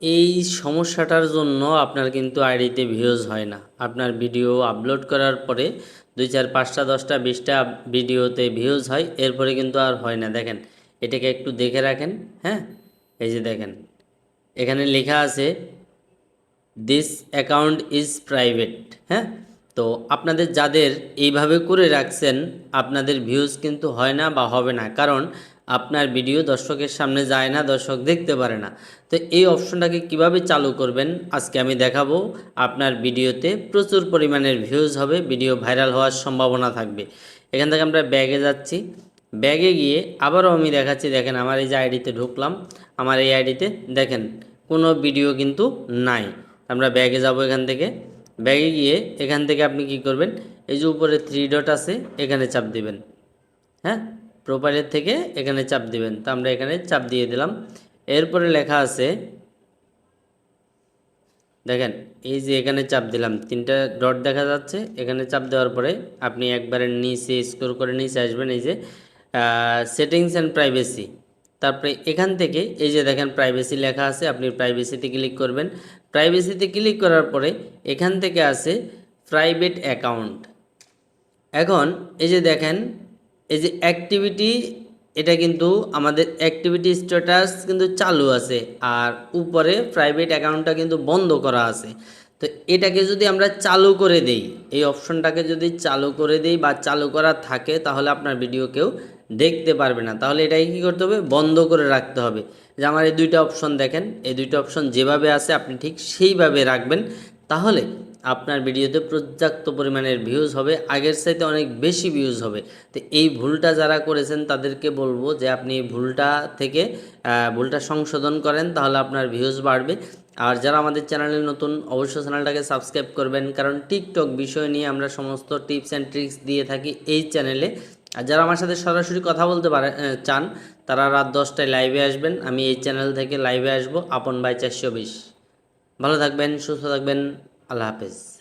এই সমস্যাটার জন্য আপনার কিন্তু আইডিতে ভিউজ হয় না। আপনার ভিডিও আপলোড করার পরে দুই চার পাঁচটা, দশটা, বিশটা ভিডিওতে ভিউজ হয়, এরপরে কিন্তু আর হয় না। দেখেন, এটাকে একটু দেখে রাখেন হ্যাঁ? এই যে দেখেন, এখানে লেখা আছে দিস অ্যাকাউন্ট ইজ প্রাইভেট হ্যাঁ? তো আপনাদের যাদের এইভাবে করে রাখছেন, আপনাদের ভিউজ কিন্তু হয় না বা হবে না। কারণ আপনার ভিডিও দর্শকের সামনে যায় না, দর্শক দেখতে পারে না। তো এই অপশনটাকে কীভাবে চালু করবেন, আজকে আমি দেখাবো। আপনার ভিডিওতে প্রচুর পরিমাণের ভিউজ হবে ভিডিও ভাইরাল হওয়ার সম্ভাবনা থাকবে। এখান থেকে আমরা ব্যাগে যাচ্ছি। ব্যাগে গিয়ে আবারও আমি দেখাচ্ছি, দেখেন আমার এই যে আইডিতে ঢুকলাম। আমার এই আইডিতে দেখেন, কোনো ভিডিও কিন্তু নাই। আমরা ব্যাগে যাব এখান থেকে। ব্যাগে গিয়ে এখান থেকে আপনি কি করবেন, এই যে উপরে থ্রি ডট আছে, এখানে চাপ দিবেন। হ্যাঁ? প্রোফাইলের থেকে এখানে চাপ দিবেন। তো আমরা এখানে চাপ দিয়ে দিলাম। এরপরে লেখা আছে, দেখেন, এই যে এখানে চাপ দিলাম, তিনটা ডট দেখা যাচ্ছে। এখানে চাপ দেওয়ার পরে আপনি একবারে নিচে স্কোর করে নিচে আসবেন, এই যে সেটিংস অ্যান্ড প্রাইভেসি তারপরে এখান থেকে, এই যে দেখেন প্রাইভেসি লেখা আছে, আপনি প্রাইভেসিতে ক্লিক করবেন। প্রাইভেসিতে ক্লিক করার পরে এখান থেকে আছে প্রাইভেট অ্যাকাউন্ট এখন, এই যে দেখেন এই যে অ্যাক্টিভিটি এটা কিন্তু আমাদের অ্যাক্টিভিটি স্ট্যাটাস কিন্তু চালু আছে আর উপরে প্রাইভেট অ্যাকাউন্টটা কিন্তু বন্ধ করা আছে। তো এটাকে যদি আমরা চালু করে দেই, এই অপশনটাকে যদি চালু করে দেই বা চালু করা থাকে, তাহলে আপনার ভিডিও কেউ দেখতে পারবে না। তাহলে এটাকে কী করতে হবে? বন্ধ করে রাখতে হবে। যে আমার এই দুইটা অপশন দেখেন, এই দুইটা অপশন যেভাবে আছে, আপনি ঠিক সেইভাবে রাখবেন। তাহলে আপনার ভিডিওতে পর্যাপ্ত পরিমাণের ভিউজ হবে, আগের চাইতে অনেক বেশি ভিউজ হবে। তো এই ভুলটা যারা করেছেন, তাদেরকে বলব যে আপনি ভুলটা থেকে ভুলটা সংশোধন করেন, তাহলে আপনার ভিউজ বাড়বে। আর যারা আমাদের চ্যানেলে নতুন, অবশ্যই চ্যানেলটাকে সাবস্ক্রাইব করবেন, কারণ টিকটক বিষয় নিয়ে আমরা সমস্ত টিপস অ্যান্ড ট্রিক্স দিয়ে থাকি এই চ্যানেলে। আর যারা আমার সাথে সরাসরি কথা বলতে পারে চান, তারা রাত দশটায় লাইভে আসবেন। আমি এই চ্যানেল থেকে লাইভে আসব, আপন বাই চারশো বিশ। ভালো থাকবেন, সুস্থ থাকবেন। আল্লাহ হাফেজ